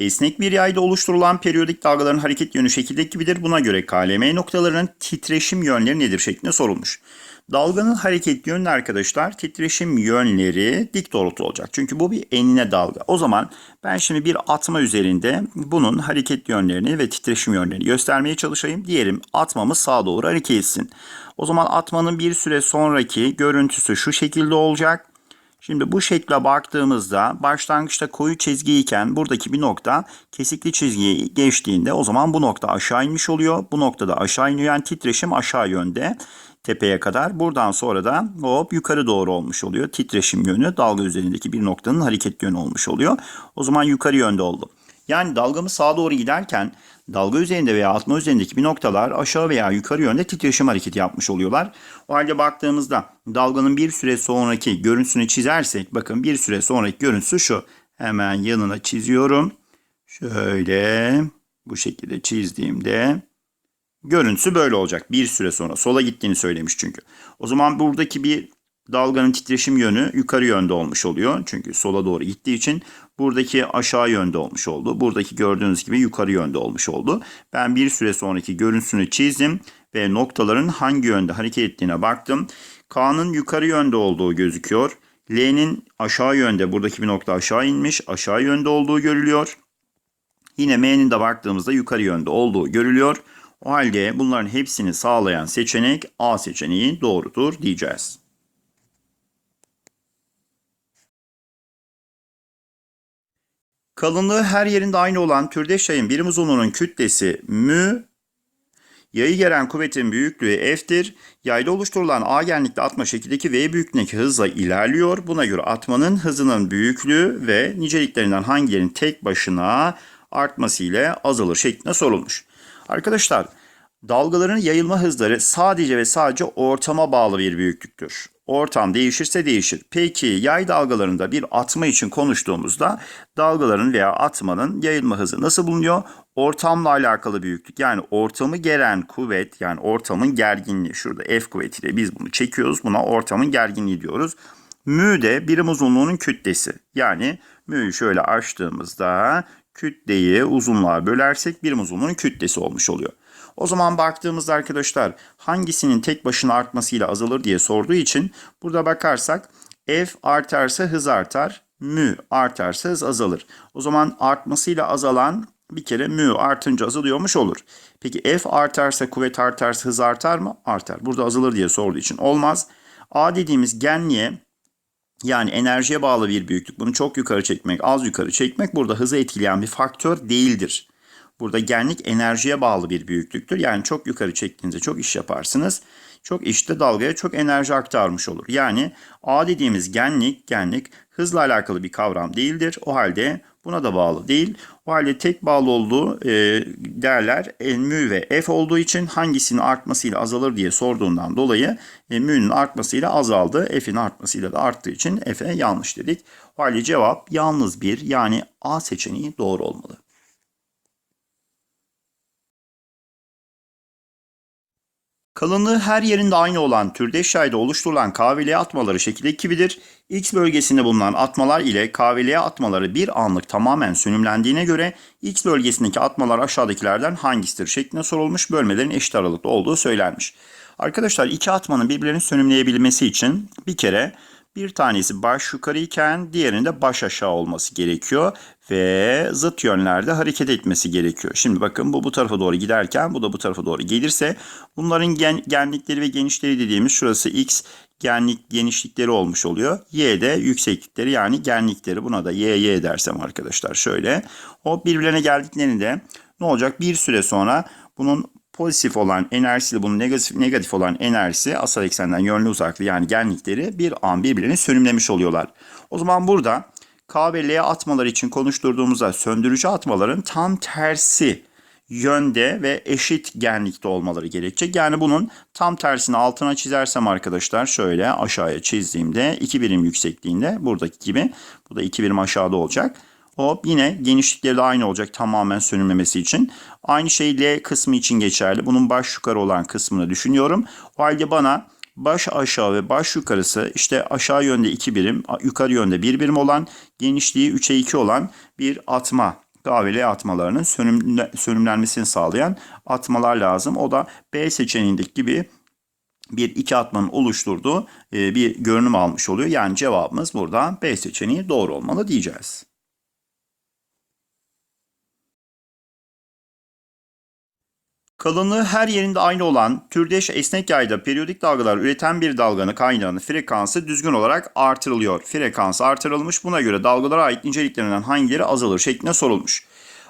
Esnek bir yayda oluşturulan periyodik dalgaların hareket yönü şekildeki gibidir. Buna göre KLM noktalarının titreşim yönleri nedir şeklinde sorulmuş. Dalganın hareket yönü arkadaşlar titreşim yönleri dik doğrultu olacak. Çünkü bu bir enine dalga. O zaman ben şimdi bir atma üzerinde bunun hareket yönlerini ve titreşim yönlerini göstermeye çalışayım. Diyelim atmamız sağa doğru hareket etsin. O zaman atmanın bir süre sonraki görüntüsü şu şekilde olacak. Şimdi bu şekle baktığımızda başlangıçta koyu çizgiyken buradaki bir nokta kesikli çizgiye geçtiğinde o zaman bu nokta aşağı inmiş oluyor. Bu noktada aşağı iniyor yani titreşim aşağı yönde tepeye kadar. Buradan sonra da hop yukarı doğru olmuş oluyor. Titreşim yönü dalga üzerindeki bir noktanın hareket yönü olmuş oluyor. O zaman yukarı yönde oldu. Yani dalgamız sağa doğru giderken dalga üzerinde veya atma üzerindeki bir noktalar aşağı veya yukarı yönde titreşim hareketi yapmış oluyorlar. O halde baktığımızda dalganın bir süre sonraki görüntüsünü çizersek bakın bir süre sonraki görüntüsü şu. Hemen yanına çiziyorum. Şöyle bu şekilde çizdiğimde görüntüsü böyle olacak. Bir süre sonra sola gittiğini söylemiş çünkü. O zaman buradaki bir dalganın titreşim yönü yukarı yönde olmuş oluyor. Çünkü sola doğru gittiği için buradaki aşağı yönde olmuş oldu. Buradaki gördüğünüz gibi yukarı yönde olmuş oldu. Ben bir süre sonraki görüntüsünü çizdim ve noktaların hangi yönde hareket ettiğine baktım. K'nın yukarı yönde olduğu gözüküyor. L'nin aşağı yönde buradaki bir nokta aşağı inmiş aşağı yönde olduğu görülüyor. Yine M'nin de baktığımızda yukarı yönde olduğu görülüyor. O halde bunların hepsini sağlayan seçenek A seçeneği doğrudur diyeceğiz. Kalınlığı her yerinde aynı olan türdeş yayın birim uzunluğunun kütlesi mü, yayı gelen kuvvetin büyüklüğü F'tir. Yayda oluşturulan A genlikli atma şekildeki V büyüklüğündeki hızla ilerliyor. Buna göre atmanın hızının büyüklüğü ve niceliklerinden hangilerinin tek başına artması ile azalır şeklinde sorulmuş. Arkadaşlar dalgaların yayılma hızları sadece ve sadece ortama bağlı bir büyüklüktür. Ortam değişirse değişir. Peki yay dalgalarında bir atma için konuştuğumuzda dalgaların veya atmanın yayılma hızı nasıl bulunuyor? Ortamla alakalı büyüklük. Yani ortamı geren kuvvet yani ortamın gerginliği. Şurada F kuvvetiyle biz bunu çekiyoruz. Buna ortamın gerginliği diyoruz. Mü de birim uzunluğunun kütlesi. Yani mü'yü şöyle açtığımızda kütleyi uzunluğa bölersek birim uzunluğunun kütlesi olmuş oluyor. O zaman baktığımızda arkadaşlar hangisinin tek başına artmasıyla azalır diye sorduğu için burada bakarsak F artarsa hız artar, mü artarsa hız azalır. O zaman artmasıyla azalan bir kere mü artınca azalıyormuş olur. Peki F artarsa kuvvet artarsa hız artar mı? Artar. Burada azalır diye sorduğu için olmaz. A dediğimiz genliğe yani enerjiye bağlı bir büyüklük. Bunu çok yukarı çekmek, az yukarı çekmek burada hızı etkileyen bir faktör değildir. Burada genlik enerjiye bağlı bir büyüklüktür. Yani çok yukarı çektiğinizde çok iş yaparsınız. Çok işte dalgaya çok enerji aktarmış olur. Yani A dediğimiz genlik, genlik hızla alakalı bir kavram değildir. O halde buna da bağlı değil. O halde tek bağlı olduğu e, değerler e, mü ve f olduğu için hangisinin artmasıyla azalır diye sorduğundan dolayı e, mü'nün artmasıyla azaldı. F'in artmasıyla da arttığı için f'e yanlış dedik. O halde cevap yalnız bir yani A seçeneği doğru olmalı. Kalınlığı her yerinde aynı olan türdeş yayda oluşturulan KVL'ye atmaları şekildeki gibidir. X bölgesinde bulunan atmalar ile KVL'ye atmaları bir anlık tamamen sönümlendiğine göre X bölgesindeki atmalar aşağıdakilerden hangisidir şeklinde sorulmuş bölmelerin eşit aralıklı olduğu söylenmiş. Arkadaşlar iki atmanın birbirlerini sönümleyebilmesi için bir kere bir tanesi baş yukarı iken diğerinde baş aşağı olması gerekiyor ve zıt yönlerde hareket etmesi gerekiyor. Şimdi bakın bu bu tarafa doğru giderken bu da bu tarafa doğru gelirse bunların gen, genlikleri ve genişleri dediğimiz şurası x genlik genişlikleri olmuş oluyor. Y de yükseklikleri yani genlikleri buna da y y dersem arkadaşlar şöyle. O birbirlerine geldiklerinde ne olacak? Bir süre sonra bunun pozitif olan enerjisiyle bunun negatif, negatif olan enerjisi asal eksenden yönlü uzaklığı yani genlikleri bir an birbirlerini sönümlemiş oluyorlar. O zaman burada K ve L atmaları için konuşturduğumuzda söndürücü atmaların tam tersi yönde ve eşit genlikte olmaları gerekecek. Yani bunun tam tersini altına çizersem arkadaşlar şöyle aşağıya çizdiğimde 2 birim yüksekliğinde buradaki gibi bu da 2 birim aşağıda olacak. Hop yine genişlikleri de aynı olacak tamamen sönülmemesi için. Aynı şey L kısmı için geçerli. Bunun baş yukarı olan kısmını düşünüyorum. O halde bana baş aşağı ve baş yukarısı işte aşağı yönde 2 birim, yukarı yönde 1 birim olan, genişliği 3'e 2 olan bir atma K ve L atmalarının sönümle, sönümlenmesini sağlayan atmalar lazım. O da B seçeneğindeki gibi bir iki atmanın oluşturduğu e, bir görünüm almış oluyor. Yani cevabımız burada B seçeneği doğru olmalı diyeceğiz. Kalınlığı her yerinde aynı olan türdeş esnek yayda periyodik dalgalar üreten bir dalganın kaynağının frekansı düzgün olarak artırılıyor. Frekans artırılmış buna göre dalgalara ait niceliklerinden hangileri azalır şeklinde sorulmuş.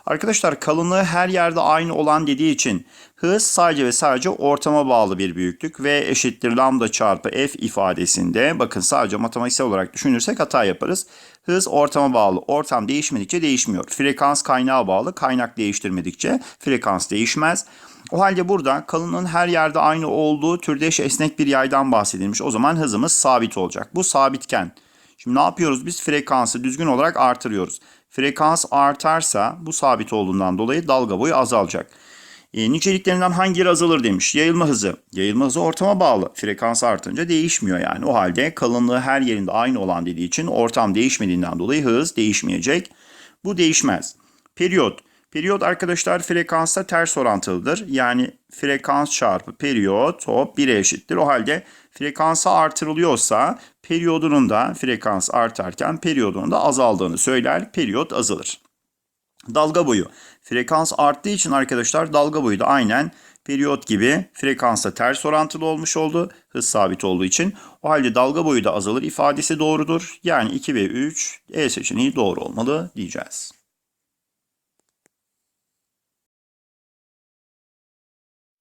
Arkadaşlar kalınlığı her yerde aynı olan dediği için hız sadece ve sadece ortama bağlı bir büyüklük ve eşittir lambda çarpı f ifadesinde bakın sadece matematiksel olarak düşünürsek hata yaparız. Hız ortama bağlı. Ortam değişmedikçe değişmiyor. Frekans kaynağa bağlı. Kaynak değiştirmedikçe frekans değişmez. O halde burada kalınlığın her yerde aynı olduğu türdeş esnek bir yaydan bahsedilmiş. O zaman hızımız sabit olacak. Bu sabitken şimdi ne yapıyoruz biz? Frekansı düzgün olarak artırıyoruz. Frekans artarsa bu sabit olduğundan dolayı dalga boyu azalacak. E, niceliklerinden hangileri azalır demiş. Yayılma hızı. Yayılma hızı ortama bağlı. Frekans artınca değişmiyor yani. O halde kalınlığı her yerinde aynı olan dediği için ortam değişmediğinden dolayı hız değişmeyecek. Bu değişmez. Periyot. Periyot arkadaşlar frekansla ters orantılıdır. Yani frekans çarpı periyot hop 1'e eşittir. O halde frekansı artırılıyorsa periyodunun da frekans artarken periyodunun da azaldığını söyler. Periyot azalır. Dalga boyu. Frekans arttığı için arkadaşlar dalga boyu da aynen periyot gibi frekansla ters orantılı olmuş oldu. Hız sabit olduğu için. O halde dalga boyu da azalır ifadesi doğrudur. Yani 2 ve 3 E seçeneği doğru olmalı diyeceğiz.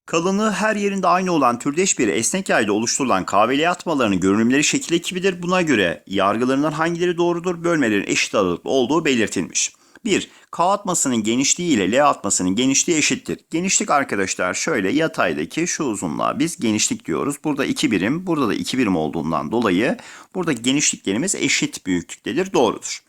Kalınlığı her yerinde aynı olan türdeş bir esnek yayda oluşturulan KVL atmalarının görünümleri şekil ekibidir. Buna göre yargılarından hangileri doğrudur? Bölmelerin eşit aralıklı olduğu belirtilmiş. 1. K atmasının genişliği ile L atmasının genişliği eşittir. Genişlik arkadaşlar şöyle yataydaki şu uzunluğa biz genişlik diyoruz. Burada 2 birim, burada da 2 birim olduğundan dolayı burada genişliklerimiz eşit büyüklüktedir. Doğrudur.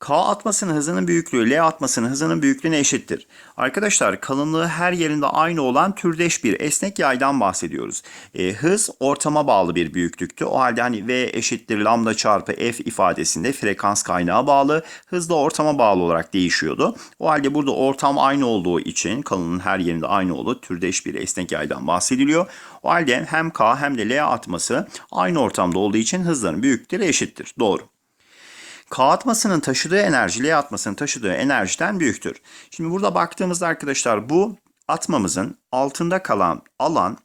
K atmasının hızının büyüklüğü L atmasının hızının büyüklüğüne eşittir. Arkadaşlar kalınlığı her yerinde aynı olan türdeş bir esnek yaydan bahsediyoruz. E, hız ortama bağlı bir büyüklüktü. O halde hani V eşittir lambda çarpı F ifadesinde frekans kaynağı bağlı. Hız da ortama bağlı olarak değişiyordu. O halde burada ortam aynı olduğu için kalınlığın her yerinde aynı olduğu türdeş bir esnek yaydan bahsediliyor. O halde hem K hem de L atması aynı ortamda olduğu için hızların büyüklükleri eşittir. Doğru. K atmasının taşıdığı enerji L atmasının taşıdığı enerjiden büyüktür. Şimdi burada baktığımızda arkadaşlar bu atmamızın altında kalan alan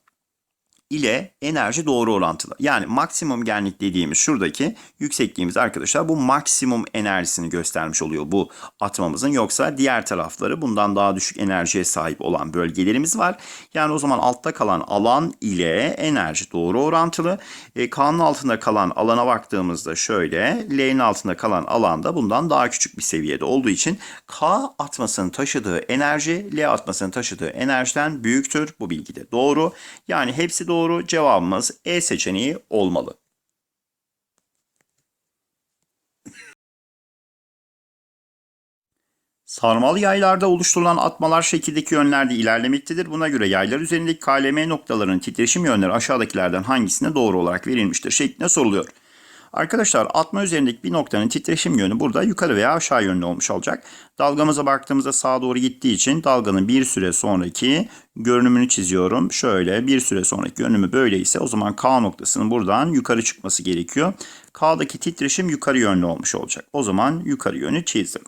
ile enerji doğru orantılı. Yani maksimum genlik dediğimiz şuradaki yüksekliğimiz arkadaşlar bu maksimum enerjisini göstermiş oluyor bu atmamızın. Yoksa diğer tarafları bundan daha düşük enerjiye sahip olan bölgelerimiz var. Yani o zaman altta kalan alan ile enerji doğru orantılı. E, K'nın altında kalan alana baktığımızda şöyle L'nin altında kalan alan da bundan daha küçük bir seviyede olduğu için K atmasının taşıdığı enerji L atmasının taşıdığı enerjiden büyüktür. Bu bilgi de doğru. Yani hepsi doğru doğru cevabımız E seçeneği olmalı. Sarmal yaylarda oluşturulan atmalar şekildeki yönlerde ilerlemektedir. Buna göre yaylar üzerindeki KLM noktalarının titreşim yönleri aşağıdakilerden hangisine doğru olarak verilmiştir şeklinde soruluyor. Arkadaşlar atma üzerindeki bir noktanın titreşim yönü burada yukarı veya aşağı yönlü olmuş olacak. Dalgamıza baktığımızda sağa doğru gittiği için dalganın bir süre sonraki görünümünü çiziyorum. Şöyle bir süre sonraki görünümü böyle ise o zaman K noktasının buradan yukarı çıkması gerekiyor. K'daki titreşim yukarı yönlü olmuş olacak. O zaman yukarı yönü çizdim.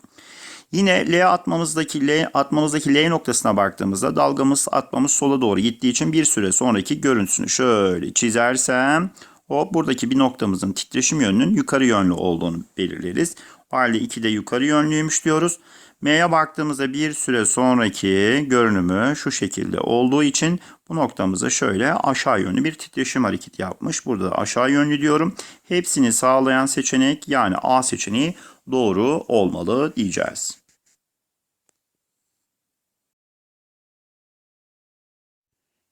Yine L atmamızdaki L atmamızdaki L noktasına baktığımızda dalgamız atmamız sola doğru gittiği için bir süre sonraki görüntüsünü şöyle çizersem Hop buradaki bir noktamızın titreşim yönünün yukarı yönlü olduğunu belirleriz. O halde 2 de yukarı yönlüymüş diyoruz. M'ye baktığımızda bir süre sonraki görünümü şu şekilde olduğu için bu noktamıza şöyle aşağı yönlü bir titreşim hareketi yapmış. Burada da aşağı yönlü diyorum. Hepsini sağlayan seçenek yani A seçeneği doğru olmalı diyeceğiz.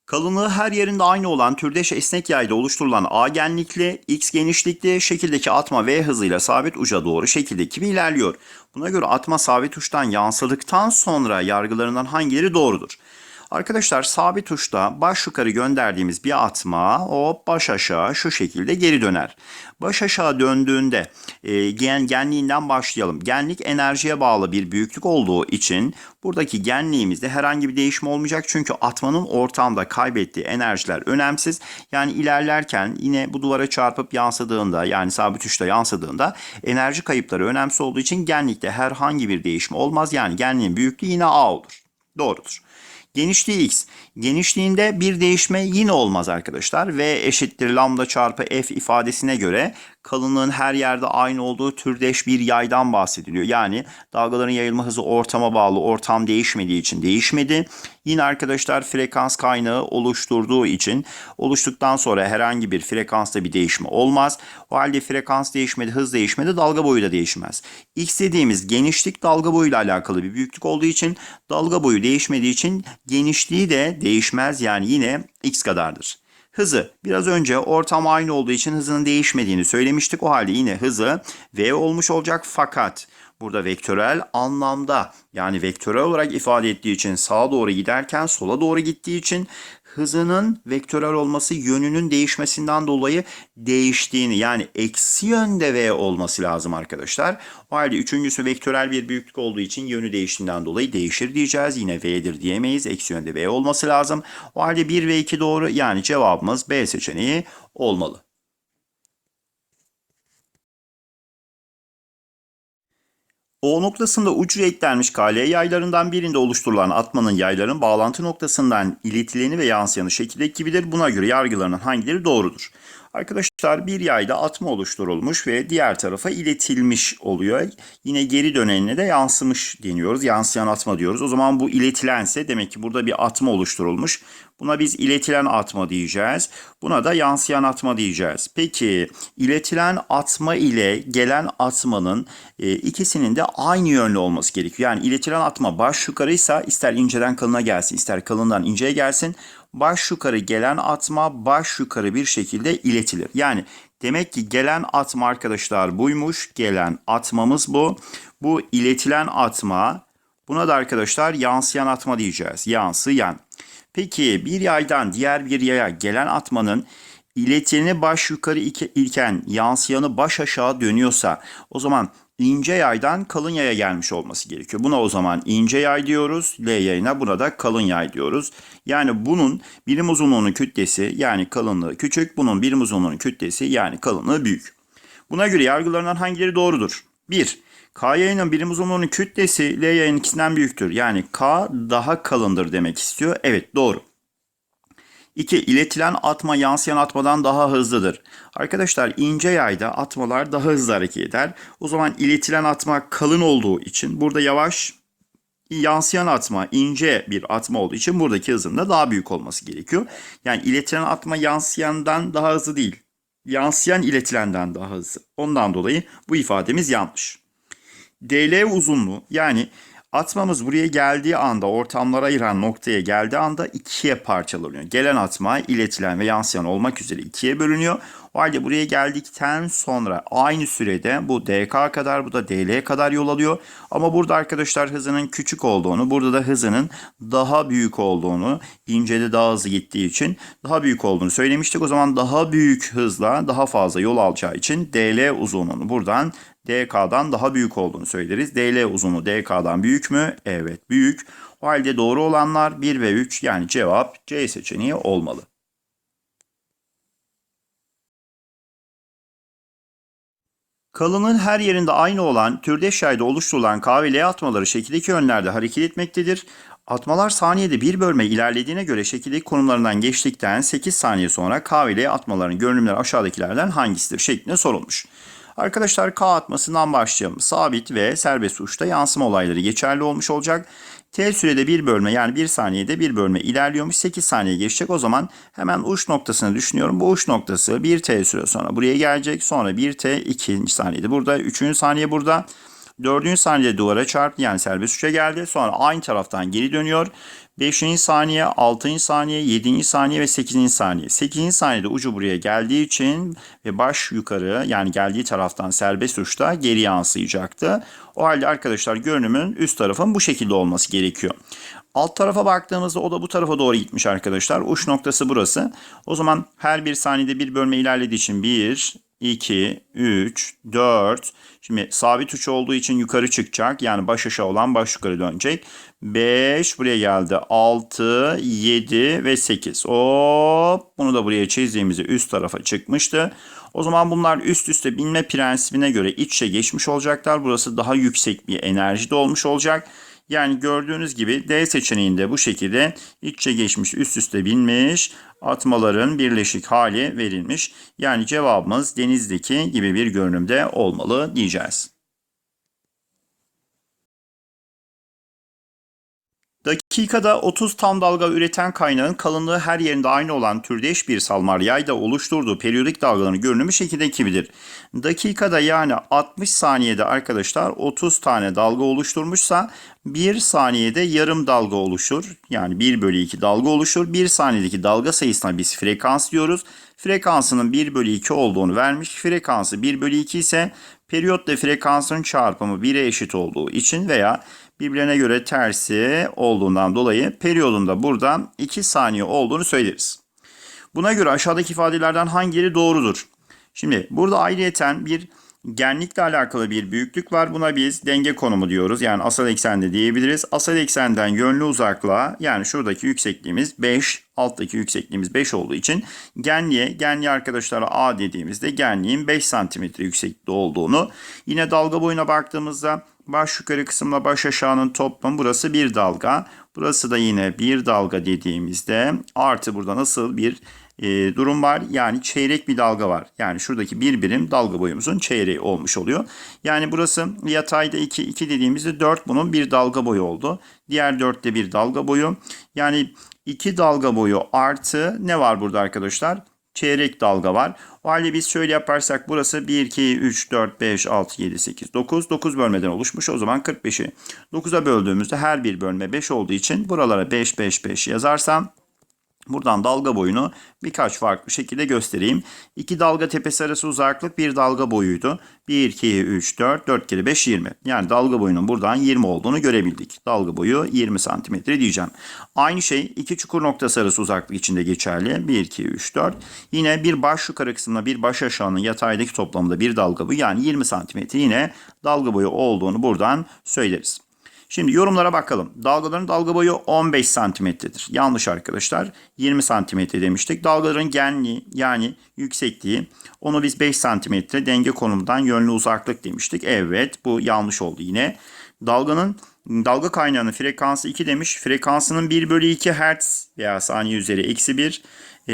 Kalınlığı her yerinde aynı olan türdeş esnek yayda oluşturulan A genlikli, X genişlikli şekildeki atma V hızıyla sabit uca doğru şekildeki gibi ilerliyor. Buna göre atma sabit uçtan yansıdıktan sonra yargılarından hangileri doğrudur? Arkadaşlar sabit tuşta baş yukarı gönderdiğimiz bir atma hop baş aşağı şu şekilde geri döner. Baş aşağı döndüğünde e, gen, genliğinden başlayalım. Genlik enerjiye bağlı bir büyüklük olduğu için buradaki genliğimizde herhangi bir değişim olmayacak. Çünkü atmanın ortamda kaybettiği enerjiler önemsiz. Yani ilerlerken yine bu duvara çarpıp yansıdığında yani sabit tuşta yansıdığında enerji kayıpları önemsiz olduğu için genlikte herhangi bir değişim olmaz. Yani genliğin büyüklüğü yine A olur. Doğrudur. Genişliği x. Genişliğinde bir değişme yine olmaz arkadaşlar. V eşittir lambda çarpı f ifadesine göre kalınlığın her yerde aynı olduğu türdeş bir yaydan bahsediliyor. Yani dalgaların yayılma hızı ortama bağlı. Ortam değişmediği için değişmedi. Yine arkadaşlar frekans kaynağı oluşturduğu için oluştuktan sonra herhangi bir frekansta bir değişme olmaz. O halde frekans değişmedi, hız değişmedi, dalga boyu da değişmez. X dediğimiz genişlik dalga boyuyla alakalı bir büyüklük olduğu için dalga boyu değişmediği için genişliği de değişmez yani yine x kadardır. Hızı biraz önce ortam aynı olduğu için hızının değişmediğini söylemiştik. O halde yine hızı v olmuş olacak fakat burada vektörel anlamda yani vektörel olarak ifade ettiği için sağa doğru giderken sola doğru gittiği için hızının vektörel olması yönünün değişmesinden dolayı değiştiğini yani eksi yönde v olması lazım arkadaşlar. O halde üçüncüsü vektörel bir büyüklük olduğu için yönü değiştiğinden dolayı değişir diyeceğiz. Yine v'dir diyemeyiz. Eksi yönde v olması lazım. O halde 1 ve 2 doğru yani cevabımız B seçeneği olmalı. O noktasında ucu eklenmiş KL yaylarından birinde oluşturulan atmanın yayların bağlantı noktasından iletileni ve yansıyanı şekildeki gibidir. Buna göre yargılarının hangileri doğrudur? Arkadaşlar bir yayda atma oluşturulmuş ve diğer tarafa iletilmiş oluyor. Yine geri dönenine de yansımış deniyoruz. Yansıyan atma diyoruz. O zaman bu iletilense demek ki burada bir atma oluşturulmuş. Buna biz iletilen atma diyeceğiz. Buna da yansıyan atma diyeceğiz. Peki iletilen atma ile gelen atmanın e, ikisinin de aynı yönlü olması gerekiyor. Yani iletilen atma baş yukarıysa ister inceden kalına gelsin ister kalından inceye gelsin. Baş yukarı gelen atma baş yukarı bir şekilde iletilir. Yani demek ki gelen atma arkadaşlar buymuş. Gelen atmamız bu. Bu iletilen atma buna da arkadaşlar yansıyan atma diyeceğiz. Yansıyan. Peki bir yaydan diğer bir yaya gelen atmanın ileteni baş yukarı iken yansıyanı baş aşağı dönüyorsa o zaman ince yaydan kalın yaya gelmiş olması gerekiyor. Buna o zaman ince yay diyoruz. L yayına buna da kalın yay diyoruz. Yani bunun birim uzunluğunun kütlesi yani kalınlığı küçük. Bunun birim uzunluğunun kütlesi yani kalınlığı büyük. Buna göre yargılarından hangileri doğrudur? 1. K yayının birim uzunluğunun kütlesi L yayının ikisinden büyüktür. Yani K daha kalındır demek istiyor. Evet doğru. 2. İletilen atma yansıyan atmadan daha hızlıdır. Arkadaşlar ince yayda atmalar daha hızlı hareket eder. O zaman iletilen atma kalın olduğu için burada yavaş yansıyan atma ince bir atma olduğu için buradaki hızın da daha büyük olması gerekiyor. Yani iletilen atma yansıyandan daha hızlı değil. Yansıyan iletilenden daha hızlı. Ondan dolayı bu ifademiz yanlış. DL uzunluğu yani atmamız buraya geldiği anda ortamlara ayıran noktaya geldiği anda ikiye parçalanıyor. Gelen atma iletilen ve yansıyan olmak üzere ikiye bölünüyor. O halde buraya geldikten sonra aynı sürede bu DK kadar bu da DL kadar yol alıyor. Ama burada arkadaşlar hızının küçük olduğunu, burada da hızının daha büyük olduğunu, incede daha hızlı gittiği için daha büyük olduğunu söylemiştik. O zaman daha büyük hızla daha fazla yol alacağı için DL uzunluğunu buradan DK'dan daha büyük olduğunu söyleriz. DL uzunluğu DK'dan büyük mü? Evet büyük. O halde doğru olanlar 1 ve 3 yani cevap C seçeneği olmalı. Kalının her yerinde aynı olan türdeş yayda oluşturulan K ve L atmaları şekildeki yönlerde hareket etmektedir. Atmalar saniyede bir bölme ilerlediğine göre şekildeki konumlarından geçtikten 8 saniye sonra K ve L atmalarının görünümleri aşağıdakilerden hangisidir şeklinde sorulmuş. Arkadaşlar K atmasından başlayalım. Sabit ve serbest uçta yansıma olayları geçerli olmuş olacak. T sürede bir bölme yani bir saniyede bir bölme ilerliyormuş. 8 saniye geçecek. O zaman hemen uç noktasını düşünüyorum. Bu uç noktası 1 T süre sonra buraya gelecek. Sonra 1 T 2. saniyede burada. 3. saniye burada. Dördüncü saniyede duvara çarptı yani serbest uça geldi. Sonra aynı taraftan geri dönüyor. 5. saniye, 6. saniye, 7. saniye ve 8. saniye. 8. saniyede ucu buraya geldiği için ve baş yukarı yani geldiği taraftan serbest uçta geri yansıyacaktı. O halde arkadaşlar görünümün üst tarafın bu şekilde olması gerekiyor. Alt tarafa baktığımızda o da bu tarafa doğru gitmiş arkadaşlar. Uç noktası burası. O zaman her bir saniyede bir bölme ilerlediği için 1, 2, 3, 4. Şimdi sabit uç olduğu için yukarı çıkacak. Yani baş aşağı olan baş yukarı dönecek. 5 buraya geldi. 6, 7 ve 8. Hop bunu da buraya çizdiğimizde üst tarafa çıkmıştı. O zaman bunlar üst üste binme prensibine göre iç içe geçmiş olacaklar. Burası daha yüksek bir enerjide olmuş olacak. Yani gördüğünüz gibi D seçeneğinde bu şekilde iç içe geçmiş, üst üste binmiş, atmaların birleşik hali verilmiş. Yani cevabımız denizdeki gibi bir görünümde olmalı diyeceğiz. Dakikada 30 tam dalga üreten kaynağın kalınlığı her yerinde aynı olan türdeş bir salmar yayda oluşturduğu periyodik dalgaların görünümü şekilde gibidir. Dakikada yani 60 saniyede arkadaşlar 30 tane dalga oluşturmuşsa 1 saniyede yarım dalga oluşur. Yani 1 bölü 2 dalga oluşur. 1 saniyedeki dalga sayısına biz frekans diyoruz. Frekansının 1 bölü 2 olduğunu vermiş. Frekansı 1 bölü 2 ise periyotla frekansın çarpımı 1'e eşit olduğu için veya birbirine göre tersi olduğundan dolayı periyodunda buradan 2 saniye olduğunu söyleriz. Buna göre aşağıdaki ifadelerden hangileri doğrudur? Şimdi burada ayrıyeten bir genlikle alakalı bir büyüklük var. Buna biz denge konumu diyoruz. Yani asal eksende diyebiliriz. Asal eksenden yönlü uzaklığa yani şuradaki yüksekliğimiz 5, alttaki yüksekliğimiz 5 olduğu için genliğe, genliğe arkadaşlara A dediğimizde genliğin 5 cm yüksekliği olduğunu. Yine dalga boyuna baktığımızda baş yukarı kısımla baş aşağının toplam burası bir dalga. Burası da yine bir dalga dediğimizde artı burada nasıl bir e, durum var. Yani çeyrek bir dalga var. Yani şuradaki bir birim dalga boyumuzun çeyreği olmuş oluyor. Yani burası yatayda 2, 2 dediğimizde 4 bunun bir dalga boyu oldu. Diğer 4 de bir dalga boyu. Yani 2 dalga boyu artı ne var burada arkadaşlar? Çeyrek dalga var. O halde biz şöyle yaparsak burası 1, 2, 3, 4, 5, 6, 7, 8, 9. 9 bölmeden oluşmuş. O zaman 45'i 9'a böldüğümüzde her bir bölme 5 olduğu için buralara 5, 5, 5 yazarsam Buradan dalga boyunu birkaç farklı şekilde göstereyim. İki dalga tepesi arası uzaklık bir dalga boyuydu. 1, 2, 3, 4, 4 kere 5, 20. Yani dalga boyunun buradan 20 olduğunu görebildik. Dalga boyu 20 santimetre diyeceğim. Aynı şey iki çukur noktası arası uzaklık içinde geçerli. 1, 2, 3, 4. Yine bir baş yukarı kısmında bir baş aşağının yataydaki toplamında bir dalga boyu yani 20 santimetre yine dalga boyu olduğunu buradan söyleriz. Şimdi yorumlara bakalım. Dalgaların dalga boyu 15 santimetredir. Yanlış arkadaşlar. 20 santimetre demiştik. Dalgaların genliği yani yüksekliği onu biz 5 santimetre denge konumundan yönlü uzaklık demiştik. Evet bu yanlış oldu yine. Dalganın dalga kaynağının frekansı 2 demiş. Frekansının 1 bölü 2 Hz veya saniye üzeri eksi 1 e,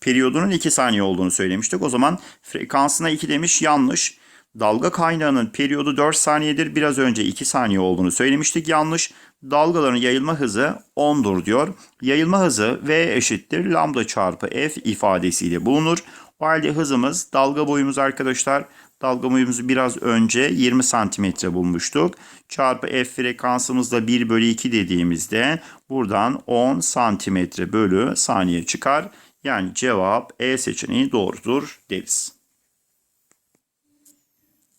periyodunun 2 saniye olduğunu söylemiştik. O zaman frekansına 2 demiş yanlış. Dalga kaynağının periyodu 4 saniyedir. Biraz önce 2 saniye olduğunu söylemiştik. Yanlış. Dalgaların yayılma hızı 10'dur diyor. Yayılma hızı V eşittir lambda çarpı F ifadesiyle bulunur. O halde hızımız dalga boyumuz arkadaşlar. Dalga boyumuzu biraz önce 20 santimetre bulmuştuk. Çarpı F frekansımızda 1 bölü 2 dediğimizde buradan 10 santimetre bölü saniye çıkar. Yani cevap E seçeneği doğrudur deriz.